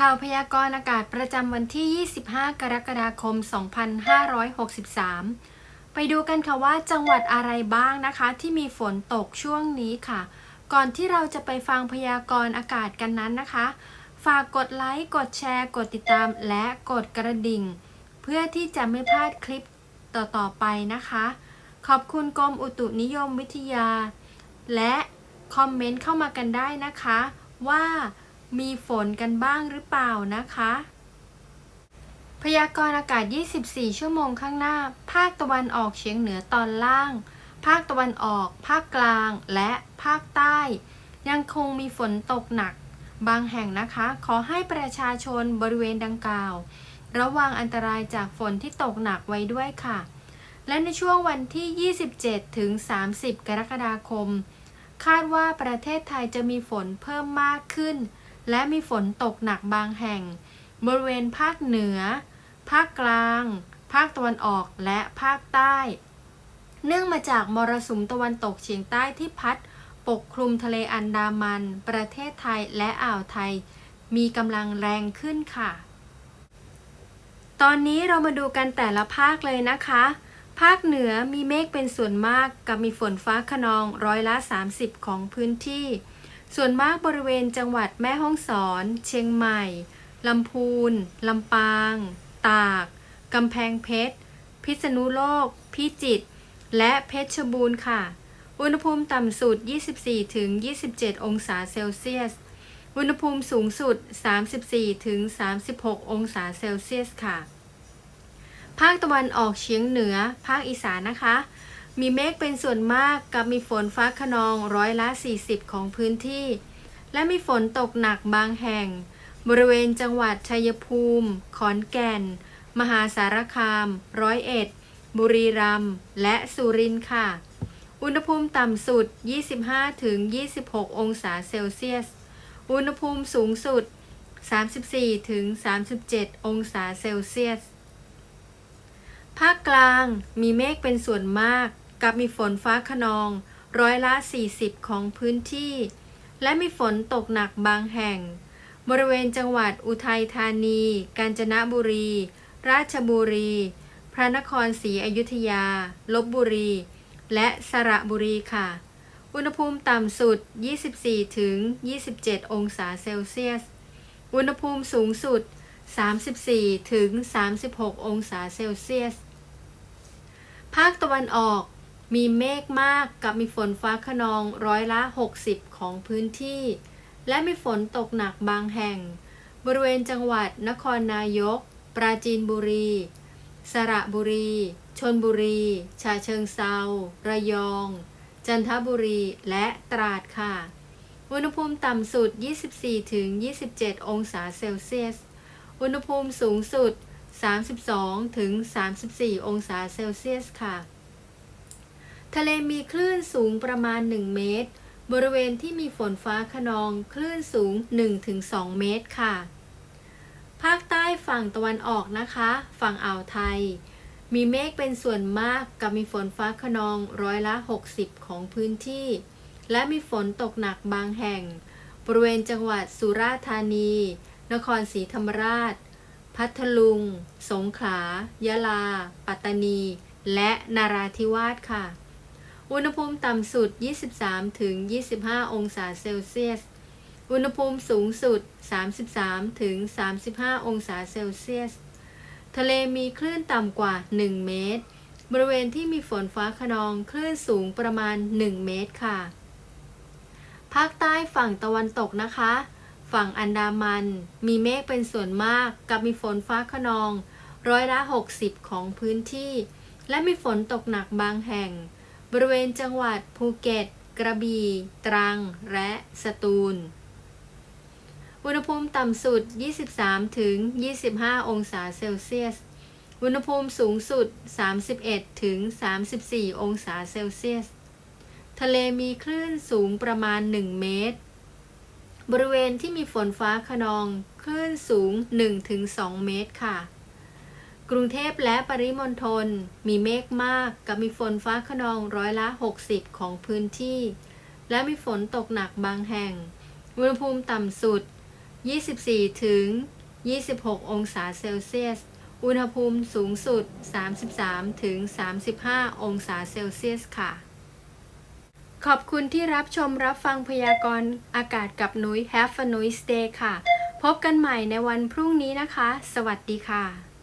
ข่าวพยากรณ์อากาศประจำวันที่ 25 กรกฎาคม 2563 ไปดูกันค่ะว่าจังหวัดอะไรบ้างนะคะ ที่มีฝนตกช่วงนี้ค่ะ ก่อนที่เราจะไปฟังพยากรณ์อากาศกันนั้นนะคะ ฝากกดไลค์ กดแชร์ กดติดตาม และกดกระดิ่ง เพื่อที่จะไม่พลาดคลิปต่อๆไปนะคะ ขอบคุณกรมอุตุนิยมวิทยา และคอมเมนต์เข้ามากันได้นะคะ ว่า มีฝนกันบ้างหรือเปล่านะคะ พยากรณ์อากาศ 24 ชั่วโมงข้างหน้า ภาคตะวันออกเฉียงเหนือตอนล่าง ภาคตะวันออก ภาคกลาง และภาคใต้ ยังคงมีฝนตกหนัก บางแห่งนะคะ ขอให้ประชาชนบริเวณดังกล่าว ระวังอันตรายจากฝนที่ตกหนักไว้ด้วยค่ะ และในช่วงวันที่ 27 ถึง 30 กรกฎาคม คาดว่าประเทศไทยจะมีฝนเพิ่มมากขึ้น และมีฝนตกหนักบางแห่ง บริเวณภาคเหนือ ภาคกลาง ภาคตะวันออกและภาคใต้ เนื่องมาจากมรสุมตะวันตกเฉียงใต้ที่พัดปกคลุมทะเลอันดามัน ประเทศไทยและอ่าวไทย มีกำลังแรงขึ้นค่ะ ตอนนี้เรามาดูกันแต่ละภาคเลยนะคะ ภาคเหนือมีเมฆเป็นส่วนมากกับมีฝนฟ้าขนองร้อยละ 30 ของพื้นที่ ส่วนมากบริเวณจังหวัดแม่ฮ่องสอน เชียงใหม่ลำพูนลำปาง ตากกำแพงเพชร พิษณุโลก พิจิตร และเพชรบูรณ์ค่ะ อุณหภูมิต่ำสุด 24-27 องศาเซลเซียส อุณหภูมิสูงสุด 34-36 องศาเซลเซียสค่ะ ภาคตะวันออกเฉียงเหนือ ภาคอีสานนะคะ มีเมฆเป็นส่วนมากกับมีฝนฟ้าขนองร้อยละ 40 ของพื้นที่ และมีฝนตกหนักบางแห่ง บริเวณจังหวัดชัยภูมิ ขอนแก่น มหาสารคาม ร้อยเอ็ด บุรีรัมย์ และสุรินทร์ค่ะ อุณหภูมิต่ำสุด 25-26 องศาเซลเซียส อุณหภูมิสูงสุด 34-37 องศาเซลเซียสภาคกลางมีเมฆเป็นส่วนมาก กับมีฝนฟ้าขนอง ร้อยละ 40 ของพื้นที่ และมีฝนตกหนักบางแห่ง บริเวณจังหวัดอุทัยธานี กาญจนบุรี ราชบุรี พระนครศรีอยุธยา ลบบุรี และสระบุรีค่ะ อุณหภูมิต่ำสุด 24-27 องศาเซลเซียส อุณหภูมิสูงสุด 34-36 องศาเซลเซียส ภาคตะวันออก มีเมฆมากกับมีฝนฟ้าขนองร้อยละ 60 ของพื้นที่ และมีฝนตกหนักบางแห่ง บริเวณจังหวัดนครนายก ปราจีนบุรี สระบุรี ชนบุรี ชาเชิงเซาระยอง จันทบุรี และตราดค่ะ อุณหภูมิต่ำสุด 24-27 องศาเซลเซียส อุณหภูมิสูงสุด 32-34 องศาเซลเซียสค่ะ ทะเลมีคลื่นสูงประมาณ 1 เมตร บริเวณที่มีฝนฟ้าขนองคลื่นสูง 1-2 เมตรค่ะ ภาคใต้ฝั่งตะวันออกนะคะ ฝั่งอ่าวไทย มีเมฆเป็นส่วนมากกับมีฝนฟ้าขนองร้อยละ 60 ของพื้นที่ และมีฝนตกหนักบางแห่ง บริเวณจังหวัดสุราษฎร์ธานี นครศรีธรรมราช พัทลุง สงขลา ยะลา ปัตตานี และนาราธิวาสค่ะ อุณหภูมิต่ำสุด 23-25 องศาเซลเซียส อุณหภูมิสูงสุด 33-35 องศาเซลเซียส ทะเลมีคลื่นต่ำกว่า 1 เมตร บริเวณที่มีฝนฟ้าขนองคลื่นสูงประมาณ 1 เมตรค่ะ ภาคใต้ฝั่งตะวันตกนะคะ ฝั่งอันดามัน มีเมฆเป็นส่วนมากกับมีฝนฟ้าขนอง ร้อยละ 60 ของพื้นที่ และมีฝนตกหนักบางแห่ง บริเวณจังหวัดภูเก็ต กระบี่ ตรัง และสตูล อุณหภูมิต่ำสุด 23-25 องศาเซลเซียส อุณหภูมิสูงสุด 31-34 องศาเซลเซียส ทะเลมีคลื่นสูงประมาณ 1 เมตร บริเวณที่มีฝนฟ้าขนอง คลื่นสูง 1-2 เมตรค่ะ กรุงเทพและปริมณฑลมีเมฆมากกับมีฝนฟ้าขนองร้อยละ 60 ของพื้นที่ และมีฝนตกหนักบางแห่ง อุณหภูมิต่ำสุด 24 ถึง 26 องศาเซลเซียส อุณหภูมิสูงสุด 33 ถึง 35 องศาเซลเซียสค่ะ ขอบคุณที่รับชมรับฟังพยากรณ์อากาศกับนุ้ย Have a nice day ค่ะ พบกันใหม่ในวันพรุ่งนี้นะคะ สวัสดีค่ะ